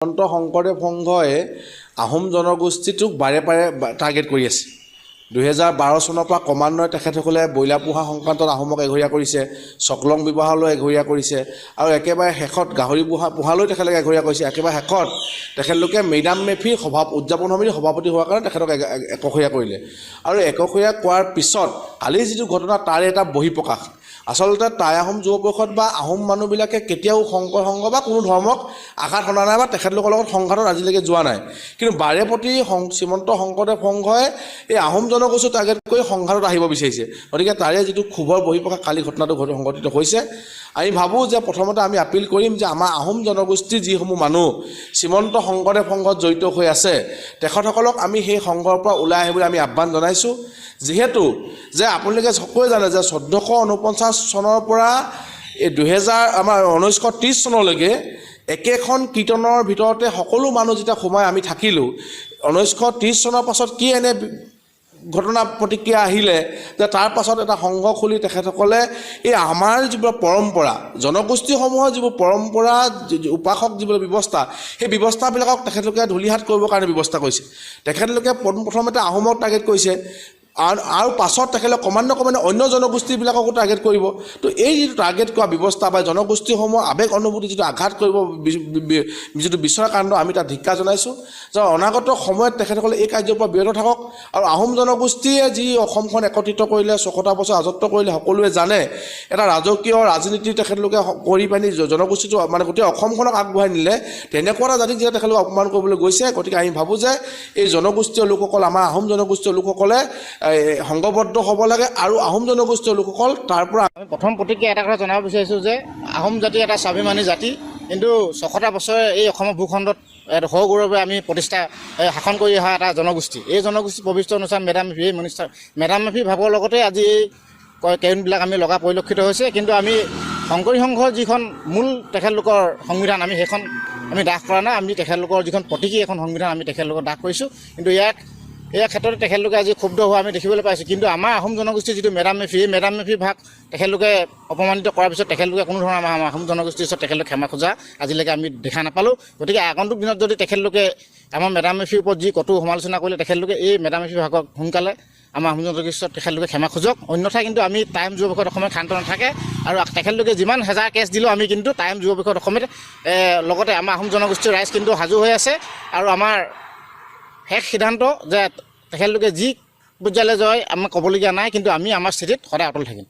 শ্ৰীমন্ত শংকৰদেৱ সংঘই আহোম জনগোষ্ঠীটোক বাৰে বাৰে টাৰ্গেট কৰি আছে। দুহেজাৰ বাৰ চনৰ পৰা ক্ৰমান্বয়ে তেখেতসকলে ব্ৰইলাৰ পোহা সংক্ৰান্তত আহোমক এঘৰীয়া কৰিছে চকলং বিবাহলৈ এঘৰীয়া কৰিছে আৰু একেবাৰে শেষত গাহৰি পোহা পোহালৈ তেখেতলোকে এঘৰীয়া কৰিছে। একেবাৰে শেষত তেখেতলোকে মেডাম মেফিৰ সভা উদযাপন সমিতিৰ সভাপতি হোৱাৰ কাৰণে তেখেতক এক- এক- একশৰীয়া কৰিলে। আৰু একশৰীয়া কোৱাৰ পিছত কালি যিটো ঘটনা তাৰে এটা বহিঃপ্ৰকাশ। আচলতে টাই আহোম যুৱ পৰিষদ বা আহোম মানুহবিলাকে কেতিয়াও শংকৰ সংঘ বা কোনো ধৰ্মক আঘাত সনা নাই বা তেখেতলোকৰ লগত সংঘাতত আজিলৈকে যোৱা নাই। কিন্তু বাৰেপতি সং শ্ৰীমন্ত শংকৰদেৱ সংঘই এই আহোম জনগোষ্ঠীক টাৰ্গেট কৰি সংঘাতত আহিব বিচাৰিছে। গতিকে তাৰে যিটো ক্ষোভৰ বহিঃপ্ৰকাশ কালি ঘটনাটো ঘট- সংঘটিত হৈছে। আমি ভাবোঁ যে প্ৰথমতে আমি আপিল কৰিম যে আমাৰ আহোম জনগোষ্ঠীৰ যিসমূহ মানুহ শ্ৰীমন্ত শংকৰদেৱ সংঘত জড়িত হৈ আছে তেখেতসকলক আমি সেই সংঘৰ পৰা ওলাই আহিবলৈ আমি আহ্বান জনাইছোঁ। যিহেতু যে আপোনালোকে সকলোৱে জানে যে চৈধ্যশ ঊনপঞ্চাছ চনৰ পৰা এই দুহেজাৰ আমাৰ ঊনৈছশ ত্ৰিছ চনলৈকে একেখন কীৰ্তনৰ ভিতৰতে সকলো মানুহ যেতিয়া সোমাই আমি থাকিলোঁ ঊনৈছশ ত্ৰিছ চনৰ পাছত কি এনে ঘটনা প্ৰতিক্ৰিয়া আহিলে যে তাৰ পাছত এটা সংঘ খুলি তেখেতসকলে এই আমাৰ যিবোৰ পৰম্পৰা জনগোষ্ঠীসমূহৰ যিবোৰ পৰম্পৰা উপাসক যিবোৰ ব্যৱস্থা সেই ব্যৱস্থাবিলাকক তেখেতলোকে ধূলিহাত কৰিবৰ কাৰণে ব্যৱস্থা কৰিছে। তেখেতলোকে পোনপ্ৰথমতে আহোমক টাৰ্গেট কৰিছে। আৰু পাছত তেখেতলোকে ক্ৰমান্বয়ে ক্ৰমান্বয়ে অন্য জনগোষ্ঠীবিলাককো টাৰ্গেট কৰিব। তো এই যিটো টাৰ্গেট কৰা ব্যৱস্থা বা জনগোষ্ঠীসমূহ আৱেগ অনুভূতি যিটো আঘাত কৰিব যিটো বিচৰা কাণ্ড আমি তাত ধিক্কাৰ জনাইছোঁ। যে অনাগত সময়ত তেখেতসকলে এই কাৰ্যৰ পৰা বিৰত থাকক। আৰু আহোম জনগোষ্ঠীয়ে যি অসমখন একত্ৰিত কৰিলে ছশটা বছৰ ৰাজত্ব কৰিলে সকলোৱে জানে এটা ৰাজকীয় ৰাজনীতি তেখেতলোকে কৰি পানি জনগোষ্ঠীটো মানে গোটেই অসমখনক আগবঢ়াই নিলে। তেনেকুৱা এটা জাতিক যেতিয়া তেখেতলোকে অপমান কৰিবলৈ গৈছে গতিকে আমি ভাবোঁ যে এই জনগোষ্ঠীয় লোকসকল আমাৰ আহোম জনগোষ্ঠীয় লোকসকলে সংঘবদ্ধ হ'ব লাগে আৰু আহোম জনগোষ্ঠীয় লোকসকল তাৰ পৰা আমি প্ৰথম প্ৰতিক্ৰিয়া এটা কথা জনাব বিচাৰিছোঁ যে, আহোম জাতি এটা স্বাভিমানী জাতি, কিন্তু ছশটা বছৰে এই অসমৰ ভূখণ্ডত এটা সগৌৰৱে আমি প্ৰতিষ্ঠা শাসন কৰি অহা এটা জনগোষ্ঠী। এই জনগোষ্ঠী পবিত্ৰ অনুষ্ঠান মেডাম মেফি এই মেডাম মেফি ভাৱৰ লগতে আজি এই কেইনবিলাক আমি লগা পৰিলক্ষিত হৈছে, কিন্তু আমি শংকৰী সংঘৰ যিখন মূল তেখেতলোকৰ সংবিধান, আমি সেইখন আমি দাস কৰা নাই, আমি তেখেতলোকৰ যিখন প্ৰতীকী এখন সংবিধান আমি তেখেতলোকক দাস কৰিছোঁ। কিন্তু ইয়াক এই ক্ষেত্ৰতে তেখেতলোকে আজি ক্ষুব্ধ হোৱা আমি দেখিবলৈ পাইছোঁ। কিন্তু আমাৰ আহোম জনগোষ্ঠীৰ যিটো মেডাম মেফি এই মেডাম মেফি ভাগ তেখেতলোকে অপমানিত কৰাৰ পিছত তেখেতলোকে কোনো ধৰণৰ আমাৰ আহোম জনগোষ্ঠীৰ ওচৰত তেখেতলোকে ক্ষমা খোজা আজিলৈকে আমি দেখা নাপালোঁ। গতিকে আগন্তুক দিনত যদি তেখেতলোকে আমাৰ মেডাম মেফিৰ ওপৰত যি কটু সমালোচনা কৰিলে, তেখেতলোকে এই মেডাম মেফি ভাগক সোনকালে আমাৰ আহোম জনগোষ্ঠীৰ ওচৰত তেখেতলোকে ক্ষমা খোজক। অন্যথা কিন্তু আমি টাইম যুৱ বিষয়ত অসমত ক্ষান্ত নাথাকে আৰু তেখেতলোকে যিমান হেজাৰ কেছ দিলেও আমি কিন্তু টাইম যুৱ বিষয়ত অসমত লগতে আমাৰ আহোম জনগোষ্ঠীৰ ৰাইজ কিন্তু সাজু হৈ আছে। আৰু আমাৰ শেষ সিদ্ধান্ত যে তেখেতলোকে যি পৰ্যায়লৈ যায় আমি ক'বলগীয়া নাই, কিন্তু আমি আমাৰ স্থিতিত সদায় অটল থাকিম।